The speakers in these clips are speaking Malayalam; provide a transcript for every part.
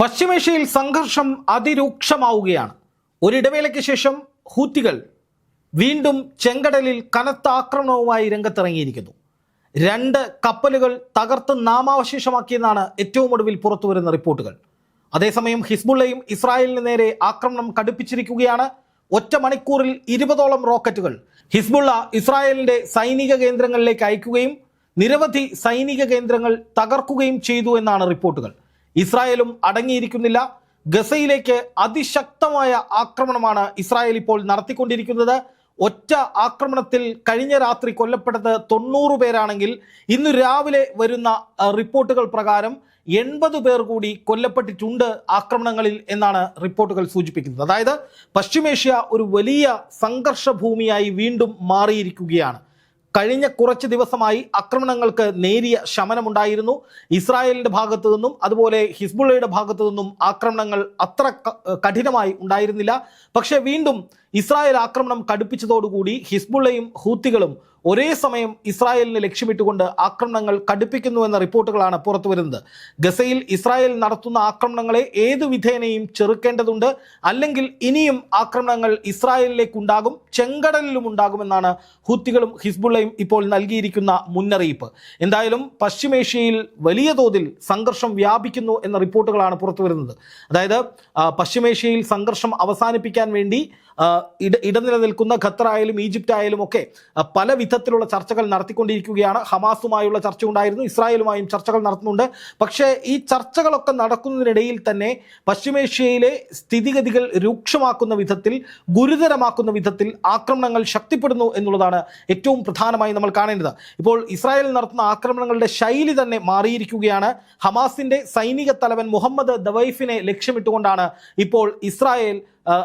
പശ്ചിമേഷ്യയിൽ സംഘർഷം അതിരൂക്ഷമാവുകയാണ്. ഒരിടവേളയ്ക്ക് ശേഷം ഹൂത്തികൾ വീണ്ടും ചെങ്കടലിൽ കനത്ത ആക്രമണവുമായി രംഗത്തിറങ്ങിയിരിക്കുന്നു. രണ്ട് കപ്പലുകൾ തകർത്ത് നാമാവശേഷമാക്കിയെന്നാണ് ഏറ്റവും ഒടുവിൽ പുറത്തുവരുന്ന റിപ്പോർട്ടുകൾ. അതേസമയം ഹിസ്ബുള്ളയും ഇസ്രായേലിന് നേരെ ആക്രമണം കടുപ്പിച്ചിരിക്കുകയാണ്. ഒറ്റ മണിക്കൂറിൽ ഇരുപതോളം റോക്കറ്റുകൾ ഹിസ്ബുള്ള ഇസ്രായേലിന്റെ സൈനിക കേന്ദ്രങ്ങളിലേക്ക് അയക്കുകയും നിരവധി സൈനിക കേന്ദ്രങ്ങൾ തകർക്കുകയും ചെയ്തു എന്നാണ് റിപ്പോർട്ടുകൾ. ഇസ്രായേലും അടങ്ങിയിരിക്കുന്നില്ല. ഗസയിലേക്ക് അതിശക്തമായ ആക്രമണമാണ് ഇസ്രായേൽ ഇപ്പോൾ നടത്തിക്കൊണ്ടിരിക്കുന്നത്. ഒറ്റ ആക്രമണത്തിൽ കഴിഞ്ഞ രാത്രി കൊല്ലപ്പെട്ടത് തൊണ്ണൂറ് പേരാണെങ്കിൽ ഇന്ന് രാവിലെ വരുന്ന റിപ്പോർട്ടുകൾ പ്രകാരം എൺപത് പേർ കൂടി കൊല്ലപ്പെട്ടിട്ടുണ്ട് ആക്രമണങ്ങളിൽ എന്നാണ് റിപ്പോർട്ടുകൾ സൂചിപ്പിക്കുന്നത്. അതായത് പശ്ചിമേഷ്യ ഒരു വലിയ സംഘർഷ ഭൂമിയായി വീണ്ടും മാറിയിരിക്കുകയാണ്. കഴിഞ്ഞ കുറച്ച് ദിവസമായി ആക്രമണങ്ങൾക്ക് നേരിയ ശമനമുണ്ടായിരുന്നു. ഇസ്രായേലിന്റെ ഭാഗത്തു നിന്നും അതുപോലെ ഹിസ്ബുള്ളയുടെ ഭാഗത്തു നിന്നും ആക്രമണങ്ങൾ അത്ര കഠിനമായി ഉണ്ടായിരുന്നില്ല. പക്ഷേ വീണ്ടും ഇസ്രായേൽ ആക്രമണം കടുപ്പിച്ചതോടുകൂടി ഹിസ്ബുള്ളയും ഹൂത്തികളും ഒരേ സമയം ഇസ്രായേലിനെ ലക്ഷ്യമിട്ടുകൊണ്ട് ആക്രമണങ്ങൾ കടുപ്പിക്കുന്നു എന്ന റിപ്പോർട്ടുകളാണ് പുറത്തു വരുന്നത്. ഗസയിൽ ഇസ്രായേൽ നടത്തുന്ന ആക്രമണങ്ങളെ ഏതു വിധേനയും ചെറുക്കേണ്ടതുണ്ട്. അല്ലെങ്കിൽ ഇനിയും ആക്രമണങ്ങൾ ഇസ്രായേലിലേക്ക് ഉണ്ടാകും ചെങ്കടലിലും ഉണ്ടാകുമെന്നാണ് ഹൂത്തികളും ഹിസ്ബുള്ളയും ഇപ്പോൾ നൽകിയിരിക്കുന്ന മുന്നറിയിപ്പ്. എന്തായാലും പശ്ചിമേഷ്യയിൽ വലിയ തോതിൽ സംഘർഷം വ്യാപിക്കുന്നു എന്ന റിപ്പോർട്ടുകളാണ് പുറത്തു വരുന്നത്. അതായത് പശ്ചിമേഷ്യയിൽ സംഘർഷം അവസാനിപ്പിക്കാൻ വേണ്ടി ഇട ഇടനിലനിൽക്കുന്ന ഖത്തറായാലും ഈജിപ്റ്റ് ആയാലും ഒക്കെ പല വിധത്തിലുള്ള ചർച്ചകൾ നടത്തിക്കൊണ്ടിരിക്കുകയാണ്. ഹമാസുമായുള്ള ചർച്ച ഉണ്ടായിരുന്നു ഇസ്രായേലുമായും ചർച്ചകൾ നടത്തുന്നുണ്ട്. പക്ഷേ ഈ ചർച്ചകളൊക്കെ നടക്കുന്നതിനിടയിൽ തന്നെ പശ്ചിമേഷ്യയിലെ സ്ഥിതിഗതികൾ രൂക്ഷമാക്കുന്ന വിധത്തിൽ ഗുരുതരമാക്കുന്ന വിധത്തിൽ ആക്രമണങ്ങൾ ശക്തിപ്പെടുന്നു എന്നുള്ളതാണ് ഏറ്റവും പ്രധാനമായി നമ്മൾ കാണേണ്ടത്. ഇപ്പോൾ ഇസ്രായേൽ നടത്തുന്ന ആക്രമണങ്ങളുടെ ശൈലി തന്നെ മാറിയിരിക്കുകയാണ്. ഹമാസിന്റെ സൈനിക തലവൻ മുഹമ്മദ് ദവൈഫിനെ ലക്ഷ്യമിട്ടുകൊണ്ടാണ് ഇപ്പോൾ ഇസ്രായേൽ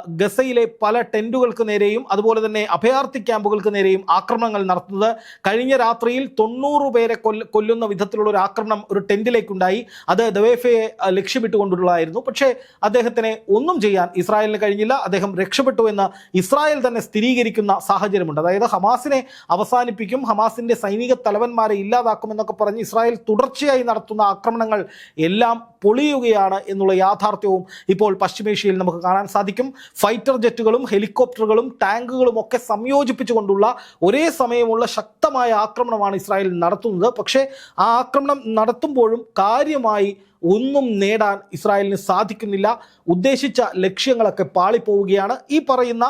ഗസയിലെ പല ടെന്റുകൾക്ക് നേരെയും അതുപോലെ തന്നെ അഭയാർത്ഥി ക്യാമ്പുകൾക്ക് നേരെയും ആക്രമണങ്ങൾ നടത്തുന്നത്. കഴിഞ്ഞ രാത്രിയിൽ തൊണ്ണൂറ് പേരെ കൊല്ലുന്ന വിധത്തിലുള്ള ഒരു ആക്രമണം ഒരു ടെന്റിലേക്കുണ്ടായി. അത് ദവേഫയെ ലക്ഷ്യമിട്ടുകൊണ്ടുള്ളതായിരുന്നു. പക്ഷേ അദ്ദേഹത്തിന് ഒന്നും ചെയ്യാൻ ഇസ്രായേലിന് കഴിഞ്ഞില്ല. അദ്ദേഹം രക്ഷപ്പെട്ടു എന്ന് ഇസ്രായേൽ തന്നെ സ്ഥിരീകരിക്കുന്ന സാഹചര്യമുണ്ട്. അതായത് ഹമാസിനെ അവസാനിപ്പിക്കും. ഹമാസിന്റെ സൈനിക തലവന്മാരെ ഇല്ലാതാക്കുമെന്നൊക്കെ പറഞ്ഞ് ഇസ്രായേൽ തുടർച്ചയായി നടത്തുന്ന ആക്രമണങ്ങൾ എല്ലാം പൊളിയുകയാണ് എന്നുള്ള യാഥാർത്ഥ്യവും ഇപ്പോൾ പശ്ചിമേഷ്യയിൽ നമുക്ക് കാണാൻ സാധിക്കും. ഫൈറ്റർ ജെറ്റുകളും ഹെലികോപ്റ്ററുകളും ടാങ്കുകളും ഒക്കെ സംയോജിപ്പിച്ചുകൊണ്ടുള്ള ഒരേ സമയമുള്ള ശക്തമായ ആക്രമണമാണ് ഇസ്രായേൽ നടത്തുന്നത്. പക്ഷേ ആ ആക്രമണം നടത്തുമ്പോഴും കാര്യമായി ഒന്നും നേടാൻ ഇസ്രായേലിന് സാധിക്കുന്നില്ല. ഉദ്ദേശിച്ച ലക്ഷ്യങ്ങളൊക്കെ പാളിപ്പോവുകയാണ്. ഈ പറയുന്ന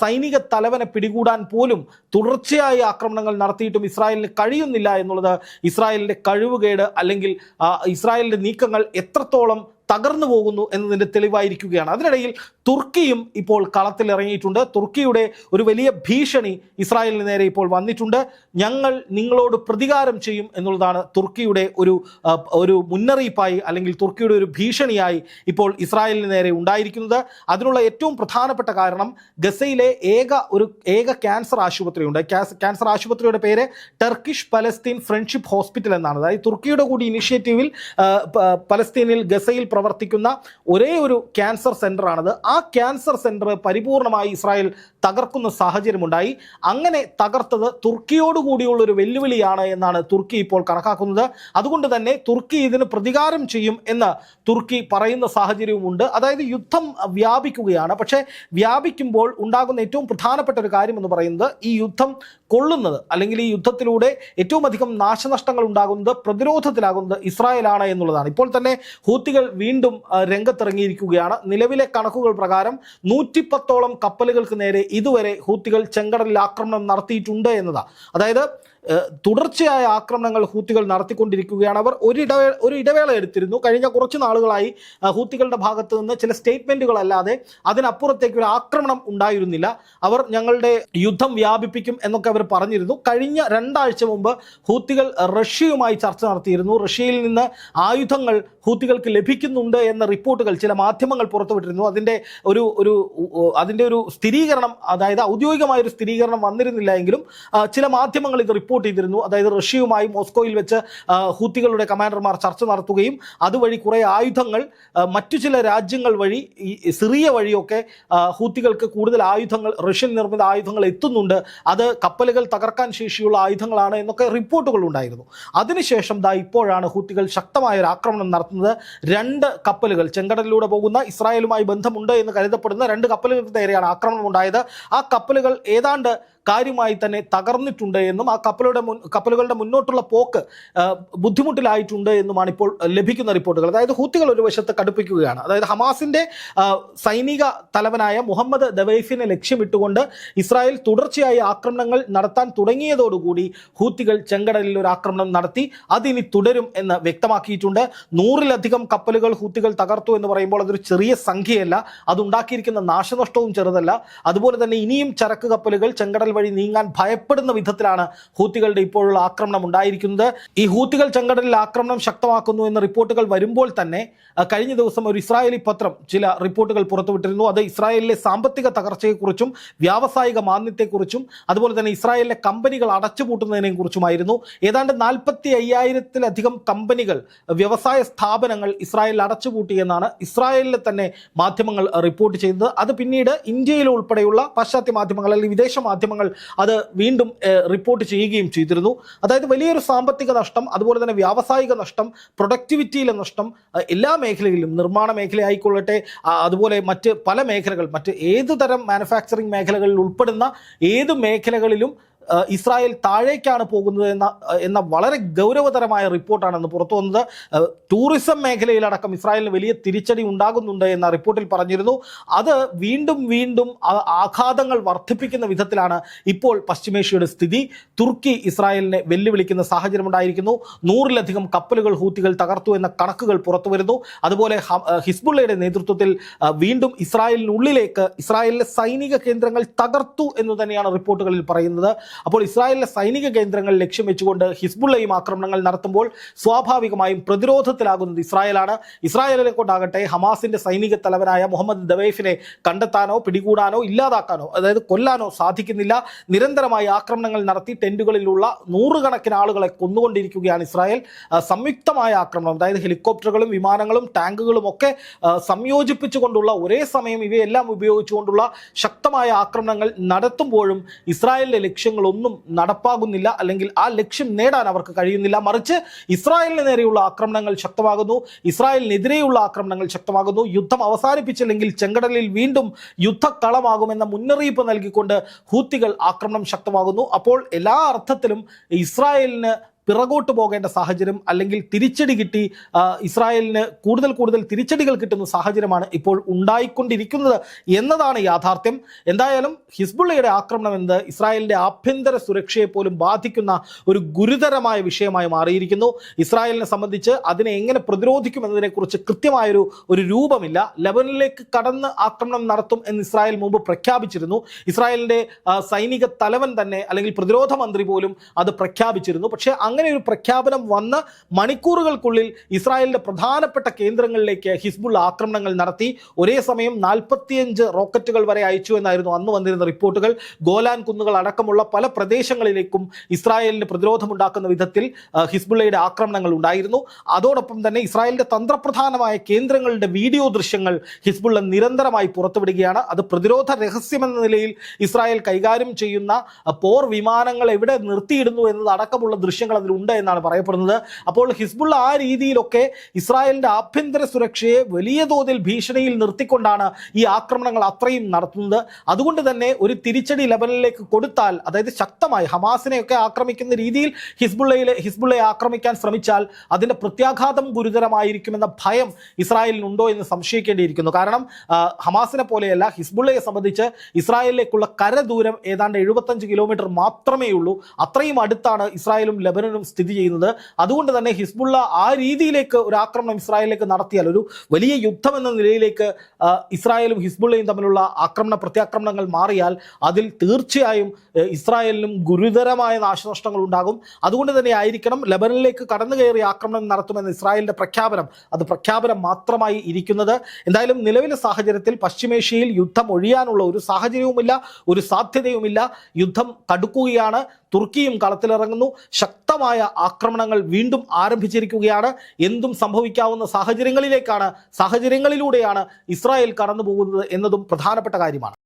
സൈനിക തലവനെ പിടികൂടാൻ പോലും തുടർച്ചയായി ആക്രമണങ്ങൾ നടത്തിയിട്ടും ഇസ്രായേലിന് കഴിയുന്നില്ല എന്നുള്ളത് ഇസ്രായേലിന്റെ കഴിവുകേട് അല്ലെങ്കിൽ ഇസ്രായേലിന്റെ നീക്കങ്ങൾ എത്രത്തോളം തകർന്നു പോകുന്നു എന്നതിന്റെ തെളിവായിരിക്കുകയാണ്. അതിനിടയിൽ തുർക്കിയും ഇപ്പോൾ കളത്തിലിറങ്ങിയിട്ടുണ്ട്. തുർക്കിയുടെ ഒരു വലിയ ഭീഷണി ഇസ്രായേലിന് നേരെ ഇപ്പോൾ വന്നിട്ടുണ്ട്. ഞങ്ങൾ നിങ്ങളോട് പ്രതികാരം ചെയ്യും എന്നുള്ളതാണ് തുർക്കിയുടെ ഒരു ഒരു മുന്നറിയിപ്പായി അല്ലെങ്കിൽ തുർക്കിയുടെ ഒരു ഭീഷണിയായി ഇപ്പോൾ ഇസ്രായേലിന് നേരെ ഉണ്ടായിരിക്കുന്നത്. അതിനുള്ള ഏറ്റവും പ്രധാനപ്പെട്ട കാരണം ഗസയിലെ ഏക ഒരു ഏക ക്യാൻസർ ആശുപത്രിയുണ്ട്. ക്യാൻസർ ആശുപത്രിയുടെ പേര് ടർക്കിഷ് പലസ്തീൻ ഫ്രണ്ട്ഷിപ്പ് ഹോസ്പിറ്റൽ എന്നാണ്. അതായത് തുർക്കിയുടെ കൂടി ഇനിഷ്യേറ്റീവിൽ പലസ്തീനിൽ ഗസയിൽ പ്രവർത്തിക്കുന്ന ഒരേ ഒരു ക്യാൻസർ സെന്ററാണത് ആ ക്യാൻസർ സെന്റർ പരിപൂർണമായി ഇസ്രായേൽ തകർക്കുന്ന സാഹചര്യമുണ്ടായി. അങ്ങനെ തകർത്തത് തുർക്കിയോട് കൂടിയുള്ള ഒരു വെല്ലുവിളിയാണ് എന്നാണ് തുർക്കി ഇപ്പോൾ കണക്കാക്കുന്നത്. അതുകൊണ്ട് തന്നെ തുർക്കി ഇതിന് പ്രതികാരം ചെയ്യും എന്ന് തുർക്കി പറയുന്ന സാഹചര്യവുമുണ്ട്. അതായത് യുദ്ധം വ്യാപിക്കുകയാണ്. പക്ഷേ വ്യാപിക്കുമ്പോൾ ഉണ്ടാകുന്ന ഏറ്റവും പ്രധാനപ്പെട്ട ഒരു കാര്യം എന്ന് പറയുന്നത് ഈ യുദ്ധം കൊള്ളുന്നത് അല്ലെങ്കിൽ ഈ യുദ്ധത്തിലൂടെ ഏറ്റവും അധികം നാശനഷ്ടങ്ങൾ ഉണ്ടാകുന്നത് പ്രതിരോധത്തിലാകുന്നത് ഇസ്രായേലാണ് എന്നുള്ളതാണ്. ഇപ്പോൾ തന്നെ ഹൂത്തികൾ വീണ്ടും രംഗത്തിറങ്ങിയിരിക്കുകയാണ്. നിലവിലെ കണക്കുകൾ പ്രകാരം നൂറ്റിപ്പത്തോളം കപ്പലുകൾക്ക് നേരെ ഇതുവരെ ഹൂത്തികൾ ചെങ്കടലിൽ ആക്രമണം നടത്തിയിട്ടുണ്ട് എന്നതാണ് അതായത് തുടർച്ചയായ ആക്രമണങ്ങൾ ഹൂത്തികൾ നടത്തിക്കൊണ്ടിരിക്കുകയാണ്. അവർ ഒരു ഇടവേള ഒരു ഇടവേള എടുത്തിരുന്നു. കഴിഞ്ഞ കുറച്ച് നാളുകളായി ഹൂത്തികളുടെ ഭാഗത്ത് നിന്ന് ചില സ്റ്റേറ്റ്മെന്റുകളല്ലാതെ അതിനപ്പുറത്തേക്ക് ഒരു ആക്രമണം ഉണ്ടായിരുന്നില്ല. അവർ ഞങ്ങളുടെ യുദ്ധം വ്യാപിപ്പിക്കും എന്നൊക്കെ അവർ പറഞ്ഞിരുന്നു. കഴിഞ്ഞ രണ്ടാഴ്ച മുമ്പ് ഹൂത്തികൾ റഷ്യയുമായി ചർച്ച നടത്തിയിരുന്നു. റഷ്യയിൽ നിന്ന് ആയുധങ്ങൾ ഹൂത്തികൾക്ക് ലഭിക്കുന്നുണ്ട് എന്ന റിപ്പോർട്ടുകൾ ചില മാധ്യമങ്ങൾ പുറത്തുവിട്ടിരുന്നു. അതിന്റെ ഒരു ഒരു അതിന്റെ ഒരു സ്ഥിരീകരണം അതായത് ഔദ്യോഗികമായ ഒരു സ്ഥിരീകരണം വന്നിരുന്നില്ല എങ്കിലും ചില മാധ്യമങ്ങൾ ഇത് റിപ്പോർട്ട് ചെയ്തിരുന്നു. അതായത് റഷ്യയുമായി മോസ്കോയിൽ വെച്ച് ഹൂത്തികളുടെ കമാൻഡർമാർ ചർച്ച നടത്തുകയും അതുവഴി കുറേ ആയുധങ്ങൾ മറ്റു ചില രാജ്യങ്ങൾ വഴി ഈ സിറിയ വഴിയൊക്കെ ഹൂത്തികൾക്ക് കൂടുതൽ ആയുധങ്ങൾ റഷ്യൻ നിർമ്മിത ആയുധങ്ങൾ എത്തുന്നുണ്ട്. അത് കപ്പലുകൾ തകർക്കാൻ ശേഷിയുള്ള ആയുധങ്ങളാണ് എന്നൊക്കെ റിപ്പോർട്ടുകൾ ഉണ്ടായിരുന്നു. അതിനുശേഷം ദാ ഇപ്പോഴാണ് ഹൂത്തികൾ ശക്തമായ ഒരു ആക്രമണം നടത്തുന്നത്. നടത്തുന്നത് രണ്ട് കപ്പലുകൾ. ചെങ്കടലിലൂടെ പോകുന്ന ഇസ്രായേലുമായി ബന്ധമുണ്ട് എന്ന് കരുതപ്പെടുന്ന രണ്ട് കപ്പലുകൾക്ക് നേരെയാണ് ആക്രമണം ഉണ്ടായത്. ആ കപ്പലുകൾ ഏതാണ്ട് കാര്യമായി തന്നെ തകർന്നിട്ടുണ്ട് എന്നും ആ കപ്പലുടെ മുൻ കപ്പലുകളുടെ മുന്നോട്ടുള്ള പോക്ക് ബുദ്ധിമുട്ടിലായിട്ടുണ്ട് എന്നുമാണ് ഇപ്പോൾ ലഭിക്കുന്ന റിപ്പോർട്ടുകൾ. അതായത് ഹൂത്തികൾ ഒരു വശത്ത് കടുപ്പിക്കുകയാണ്. അതായത് ഹമാസിന്റെ സൈനിക തലവനായ മുഹമ്മദ് ദവൈഫിനെ ലക്ഷ്യമിട്ടുകൊണ്ട് ഇസ്രായേൽ തുടർച്ചയായി ആക്രമണങ്ങൾ നടത്താൻ തുടങ്ങിയതോടുകൂടി ഹൂത്തികൾ ചെങ്കടലിൽ ഒരു ആക്രമണം നടത്തി. അതിനി തുടരും എന്ന് വ്യക്തമാക്കിയിട്ടുണ്ട്. നൂറിലധികം കപ്പലുകൾ ഹൂത്തികൾ തകർത്തു എന്ന് പറയുമ്പോൾ അതൊരു ചെറിയ സംഖ്യയല്ല. അതുണ്ടാക്കിയിരിക്കുന്ന നാശനഷ്ടവും ചെറുതല്ല. അതുപോലെ തന്നെ ഇനിയും ചരക്ക് കപ്പലുകൾ ചെങ്കടൽ വഴി നീങ്ങാൻ ഭയപ്പെടുന്ന വിധത്തിലാണ് ഹൂത്തികളുടെ ഇപ്പോഴുള്ള ആക്രമണം ഉണ്ടായിരിക്കുന്നത്. ഈ ഹൂത്തികൾ ചെങ്കടലിൽ ആക്രമണം ശക്തമാക്കുന്നു എന്ന റിപ്പോർട്ടുകൾ വരുമ്പോൾ തന്നെ കഴിഞ്ഞ ദിവസം ഒരു ഇസ്രായേലി പത്രം ചില റിപ്പോർട്ടുകൾ പുറത്തുവിട്ടിരുന്നു. അത് ഇസ്രായേലിലെ സാമ്പത്തിക തകർച്ചയെക്കുറിച്ചും വ്യാവസായിക മാന്യത്തെക്കുറിച്ചും അതുപോലെ തന്നെ ഇസ്രായേലിലെ കമ്പനികൾ അടച്ചുപൂട്ടുന്നതിനെ കുറിച്ചുമായിരുന്നു. ഏതാണ്ട് നാൽപ്പത്തി അയ്യായിരത്തിലധികം കമ്പനികൾ വ്യവസായ സ്ഥാപനങ്ങൾ ഇസ്രായേലിൽ അടച്ചുപൂട്ടിയെന്നാണ് ഇസ്രായേലിലെ തന്നെ മാധ്യമങ്ങൾ റിപ്പോർട്ട് ചെയ്തത്. അത് പിന്നീട് ഇന്ത്യയിൽ ഉൾപ്പെടെയുള്ള പാശ്ചാത്യ മാധ്യമങ്ങൾ അല്ലെങ്കിൽ വിദേശ മാധ്യമങ്ങൾ അത് വീണ്ടും റിപ്പോർട്ട് ചെയ്യുകയും ചെയ്തിരുന്നു. അതായത് വലിയൊരു സാമ്പത്തിക നഷ്ടം അതുപോലെ തന്നെ വ്യാവസായിക നഷ്ടം പ്രൊഡക്ടിവിറ്റിയിലെ നഷ്ടം എല്ലാ മേഖലയിലും നിർമ്മാണ മേഖല ആയിക്കൊള്ളട്ടെ അതുപോലെ മറ്റ് പല മേഖലകൾ മറ്റ് ഏത് തരം മാനുഫാക്ചറിങ് മേഖലകളിൽ ഉൾപ്പെടുന്ന ഏത് മേഖലകളിലും ഇസ്രായേൽ താഴേക്കാണ് പോകുന്നത് എന്ന എന്ന വളരെ ഗൗരവതരമായ റിപ്പോർട്ടാണ് ഇന്ന് പുറത്തു വന്നത്. ടൂറിസം മേഖലയിലടക്കം ഇസ്രായേലിന് വലിയ തിരിച്ചടി ഉണ്ടാകുന്നുണ്ട് എന്ന റിപ്പോർട്ടിൽ പറഞ്ഞിരുന്നു. അത് വീണ്ടും വീണ്ടും ആഘാതങ്ങൾ വർദ്ധിപ്പിക്കുന്ന വിധത്തിലാണ് ഇപ്പോൾ പശ്ചിമേഷ്യയുടെ സ്ഥിതി. തുർക്കി ഇസ്രായേലിനെ വെല്ലുവിളിക്കുന്ന സാഹചര്യം ഉണ്ടായിരിക്കുന്നു. നൂറിലധികം കപ്പലുകൾ ഹൂത്തികൾ തകർത്തു എന്ന കണക്കുകൾ പുറത്തു വരുന്നു. അതുപോലെ ഹിസ്ബുള്ളയുടെ നേതൃത്വത്തിൽ വീണ്ടും ഇസ്രായേലിനുള്ളിലേക്ക് ഇസ്രായേലിലെ സൈനിക കേന്ദ്രങ്ങൾ തകർത്തു എന്ന് തന്നെയാണ് റിപ്പോർട്ടുകളിൽ പറയുന്നത്. അപ്പോൾ ഇസ്രായേലിലെ സൈനിക കേന്ദ്രങ്ങൾ ലക്ഷ്യം വെച്ചുകൊണ്ട് ഹിസ്ബുള്ളയും ആക്രമണങ്ങൾ നടത്തുമ്പോൾ സ്വാഭാവികമായും പ്രതിരോധത്തിലാകുന്നത് ഇസ്രായേലാണ്. ഇസ്രായേലിനെ കൊണ്ടാകട്ടെ ഹമാസിന്റെ സൈനിക തലവനായ മുഹമ്മദ് ദവൈഫിനെ കണ്ടെത്താനോ പിടികൂടാനോ ഇല്ലാതാക്കാനോ അതായത് കൊല്ലാനോ സാധിക്കുന്നില്ല. നിരന്തരമായി ആക്രമണങ്ങൾ നടത്തി ടെന്റുകളിലുള്ള നൂറുകണക്കിന് ആളുകളെ കൊന്നുകൊണ്ടിരിക്കുകയാണ് ഇസ്രായേൽ. സംയുക്തമായ ആക്രമണം അതായത് ഹെലികോപ്റ്ററുകളും വിമാനങ്ങളും ടാങ്കുകളും ഒക്കെ സംയോജിപ്പിച്ചുകൊണ്ടുള്ള ഒരേ സമയം ഇവയെല്ലാം ഉപയോഗിച്ചുകൊണ്ടുള്ള ശക്തമായ ആക്രമണങ്ങൾ നടത്തുമ്പോഴും ഇസ്രായേലിന്റെ ലക്ഷ്യങ്ങളൊന്നും നടപ്പാകുന്നില്ല അല്ലെങ്കിൽ ആ ലക്ഷ്യം നേടാൻ അവർക്ക് കഴിയുന്നില്ല. മറിച്ച് ഇസ്രായേലിന് നേരെയുള്ള ആക്രമണങ്ങൾ ശക്തമാകുന്നു. ഇസ്രായേലിനെതിരെയുള്ള ആക്രമണങ്ങൾ ശക്തമാകുന്നു. യുദ്ധം അവസാനിപ്പിച്ചില്ലെങ്കിൽ ചെങ്കടലിൽ വീണ്ടും യുദ്ധക്കളമാകുമെന്ന മുന്നറിയിപ്പ് നൽകിക്കൊണ്ട് ഹൂത്തികൾ ആക്രമണം ശക്തമാകുന്നു. അപ്പോൾ എല്ലാ അർത്ഥത്തിലും ഇസ്രായേലിന് പിറകോട്ട് പോകേണ്ട സാഹചര്യം അല്ലെങ്കിൽ തിരിച്ചടി കിട്ടി ഇസ്രായേലിന് കൂടുതൽ കൂടുതൽ തിരിച്ചടികൾ കിട്ടുന്ന സാഹചര്യമാണ് ഇപ്പോൾ ഉണ്ടായിക്കൊണ്ടിരിക്കുന്നത് എന്നതാണ് യാഥാർത്ഥ്യം. എന്തായാലും ഹിസ്ബുള്ളയുടെ ആക്രമണം എന്നത് ഇസ്രായേലിന്റെ ആഭ്യന്തര സുരക്ഷയെ പോലും ബാധിക്കുന്ന ഒരു ഗുരുതരമായ വിഷയമായി മാറിയിരിക്കുന്നു. ഇസ്രായേലിനെ സംബന്ധിച്ച് അതിനെ എങ്ങനെ പ്രതിരോധിക്കും എന്നതിനെക്കുറിച്ച് കൃത്യമായൊരു ഒരു രൂപമില്ല. ലെബനിലേക്ക് കടന്ന് ആക്രമണം നടത്തും എന്ന് ഇസ്രായേൽ മുമ്പ് പ്രഖ്യാപിച്ചിരുന്നു. ഇസ്രായേലിന്റെ സൈനിക തലവൻ തന്നെ അല്ലെങ്കിൽ പ്രതിരോധ മന്ത്രി പോലും അത് പ്രഖ്യാപിച്ചിരുന്നു. പക്ഷേ അങ്ങനെ ഒരു പ്രഖ്യാപനം വന്ന മണിക്കൂറുകൾക്കുള്ളിൽ ഇസ്രായേലിന്റെ പ്രധാനപ്പെട്ട കേന്ദ്രങ്ങളിലേക്ക് ഹിസ്ബുൾ ആക്രമണങ്ങൾ നടത്തി. ഒരേ സമയം നാൽപ്പത്തിയഞ്ച് റോക്കറ്റുകൾ വരെ അയച്ചു എന്നായിരുന്നു അന്ന് വന്നിരുന്ന റിപ്പോർട്ടുകൾ. ഗോലാൻ കുന്നുകൾ അടക്കമുള്ള പല പ്രദേശങ്ങളിലേക്കും ഇസ്രായേലിന് പ്രതിരോധമുണ്ടാക്കുന്ന വിധത്തിൽ ഹിസ്ബുള്ളയുടെ ആക്രമണങ്ങൾ ഉണ്ടായിരുന്നു. അതോടൊപ്പം തന്നെ ഇസ്രായേലിന്റെ തന്ത്രപ്രധാനമായ കേന്ദ്രങ്ങളുടെ വീഡിയോ ദൃശ്യങ്ങൾ ഹിസ്ബുള്ള നിരന്തരമായി പുറത്തുവിടുകയാണ്. അത് പ്രതിരോധ രഹസ്യമെന്ന നിലയിൽ ഇസ്രായേൽ കൈകാര്യം ചെയ്യുന്ന പോർ വിമാനങ്ങൾ എവിടെ നിർത്തിയിടുന്നു എന്നത് അടക്കമുള്ള ദൃശ്യങ്ങൾ അതിലുണ്ട് എന്നാണ് പറയപ്പെടുന്നത്. അപ്പോൾ ഹിസ്ബുള്ള ആ രീതിയിലൊക്കെ ഇസ്രായേലിന്റെ ആഭ്യന്തര സുരക്ഷയെ വലിയ തോതിൽ ഭീഷണിയിൽ നിർത്തിക്കൊണ്ടാണ് ഈ ആക്രമണങ്ങൾ അത്രയും നടത്തുന്നത്. അതുകൊണ്ട് തന്നെ ഒരു തിരിച്ചടി ലെബനിലേക്ക് കൊടുത്താൽ അതായത് ശക്തമായി ഹമാസിനെയൊക്കെ ആക്രമിക്കുന്ന രീതിയിൽ ഹിസ്ബുള്ളയിലെ ഹിസ്ബുള്ളയെ ആക്രമിക്കാൻ ശ്രമിച്ചാൽ അതിന്റെ പ്രത്യാഘാതം ഗുരുതരമായിരിക്കുമെന്ന ഭയം ഇസ്രായേലിനുണ്ടോ എന്ന് സംശയിക്കേണ്ടിയിരിക്കുന്നു. കാരണം ഹമാസിനെ പോലെയല്ല ഹിസ്ബുള്ളയെ സംബന്ധിച്ച് ഇസ്രായേലിലേക്കുള്ള കരദൂരം ഏതാണ്ട് എഴുപത്തഞ്ച് കിലോമീറ്റർ മാത്രമേ ഉള്ളൂ അത്രയും അടുത്താണ് ഇസ്രായേലും ലെബനനും സ്ഥിതി ചെയ്യുന്നത്. അതുകൊണ്ട് തന്നെ ഹിസ്ബുള്ള ആ രീതിയിലേക്ക് ഒരു ആക്രമണം ഇസ്രായേലിലേക്ക് നടത്തിയാൽ ഒരു വലിയ യുദ്ധം എന്ന നിലയിലേക്ക് ഇസ്രായേലും ഹിസ്ബുള്ളയും തമ്മിലുള്ള ആക്രമണ പ്രത്യാക്രമണങ്ങൾ മാറിയാൽ അതിൽ തീർച്ചയായും ഇസ്രായേലിനും ഗുരുതരമായ നാശനഷ്ടങ്ങൾ ഉണ്ടാകും. അതുകൊണ്ട് തന്നെ ആയിരിക്കണം ലെബനനിലേക്ക് കടന്നു കയറി ആക്രമണം നടത്തുമെന്ന ഇസ്രായേലിന്റെ പ്രഖ്യാപനം. അത് പ്രഖ്യാപനം മാത്രമായി ഇരിക്കുന്നത്. എന്തായാലും നിലവിലെ സാഹചര്യത്തിൽ പശ്ചിമേഷ്യയിൽ യുദ്ധം ഒഴിയാനുള്ള ഒരു സാഹചര്യവുമില്ല ഒരു സാധ്യതയുമില്ല. യുദ്ധം കടുക്കുകയാണ്. തുർക്കിയും കളത്തിലിറങ്ങുന്നു. ശക്തമായ ആക്രമണങ്ങൾ വീണ്ടും ആരംഭിച്ചിരിക്കുകയാണ്. എന്തും സംഭവിക്കാവുന്ന സാഹചര്യങ്ങളിലേക്കാണ് സാഹചര്യങ്ങളിലൂടെയാണ് ഇസ്രായേൽ കടന്നു പോകുന്നത് എന്നതും പ്രധാനപ്പെട്ട കാര്യമാണ്.